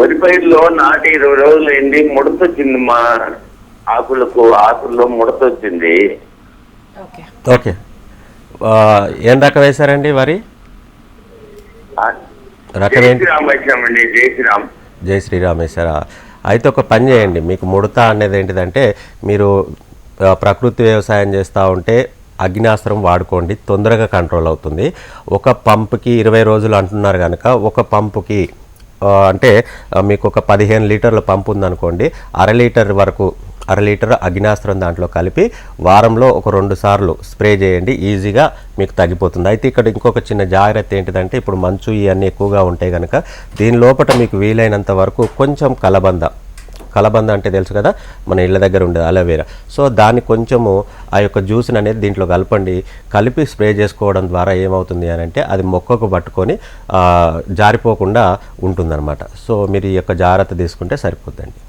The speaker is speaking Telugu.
వరి పైరులో నాటి ఇరవై రోజులు అయింది ముడత వచ్చింది మా ఆకులకు ఆకుల్లో ముడత వచ్చింది ఓకే. ఏం రకం వేశారండి వరి? ఆ, రకం జై ఏంటి? శ్రీరామ్ జై శ్రీరామ్. జై శ్రీరామ్ వేశారా? అయితే ఒక పని చేయండి మీకు ముడత అనేది ఏంటిదంటే మీరు ప్రకృతి వ్యవసాయం చేస్తూ ఉంటే అగ్నాస్త్రం వాడుకోండి తొందరగా కంట్రోల్ అవుతుంది. ఒక పంపుకి ఇరవై రోజులు అంటున్నారు కనుక ఒక పంపుకి అంటే మీకు ఒక పదిహేను లీటర్ల పంపు ఉందనుకోండి అర లీటర్ వరకు అర లీటర్ అగ్నాస్త్రం దాంట్లో కలిపి వారంలో ఒక రెండు సార్లు స్ప్రే చేయండి ఈజీగా మీకు తగ్గిపోతుంది. అయితే ఇక్కడ ఇంకొక చిన్న జాగ్రత్త ఏంటిదంటే ఇప్పుడు మంచు ఇవన్నీ ఎక్కువగా ఉంటాయి కనుక దీని లోపల మీకు వీలైనంత వరకు కొంచెం కలబంద కలబంద అంటే తెలుసు కదా మన ఇళ్ళ దగ్గర ఉండేది అలవేరా. సో దాన్ని కొంచెము ఆ యొక్క జ్యూస్ని అనేది దీంట్లో కలపండి. కలిపి స్ప్రే చేసుకోవడం ద్వారా ఏమవుతుంది అని అంటే అది మొక్కకు పట్టుకొని జారిపోకుండా ఉంటుందన్నమాట. సో మీరు ఈ యొక్క జాగ్రత్త తీసుకుంటే సరిపోద్దండి.